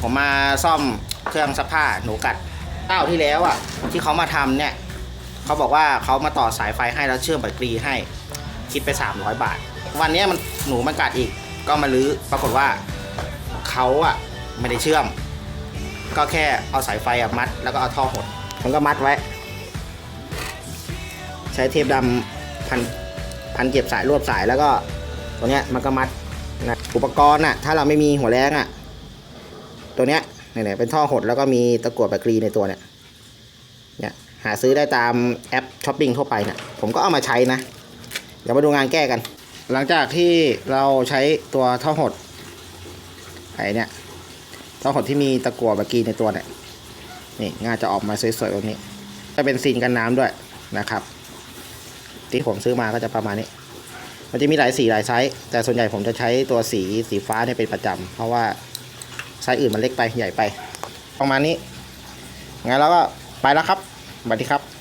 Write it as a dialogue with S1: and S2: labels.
S1: ผมมาซ่อมเครื่องซักผ้าหนูกัดเต้าที่แล้วอะ ที่เขามาทำเนี่ยเขาบอกว่าเขามาต่อสายไฟให้แล้วเชื่อมบัตรกรีให้ คิดไป 300 บาท วันนี้มันหนูมันกัดอีก ก็มาลื้อปรากฏว่าเขาอะไม่ได้เชื่อม ก็แค่เอาสายไฟอะมัด แล้วก็เอาท่อหดมันก็มัดไว้ ใช้เทปดำพันพันเก็บสายรวบสายแล้วก็ตัวเนี้ยมันก็มัดนะอุปกรณ์อะถ้าเราไม่มีหัวแรงอะ ตัวเนี้ยเนี่ยเป็นท่อหดแล้วก็มีตะกั่วแบตเตอรี่ในตัวเนี่ยเนี่ยหาซื้อได้ตามแอปช้อปปิ้งทั่วไปเนี่ยผมก็เอามาใช้นะ เดี๋ยวมาดูงานแก้กัน หลังจากที่เราใช้ตัวท่อหดไอ้เนี่ยท่อหดที่มีตะกั่วแบตเตอรี่ในตัวเนี่ยนี่งานจะออกมาสวยๆแบบนี้ จะเป็นซีนกันน้ำด้วยนะครับ ที่ผมซื้อมาก็จะประมาณนี้ มันจะมีหลายสีหลายไซส์แต่ส่วนใหญ่ผมจะใช้ตัวสีสีฟ้าเนี่ยเป็นประจำเพราะว่า ไซส์อื่นมันเล็กไปใหญ่ไป ประมาณนี้งั้นเราก็ไปแล้วครับสวัสดีครับ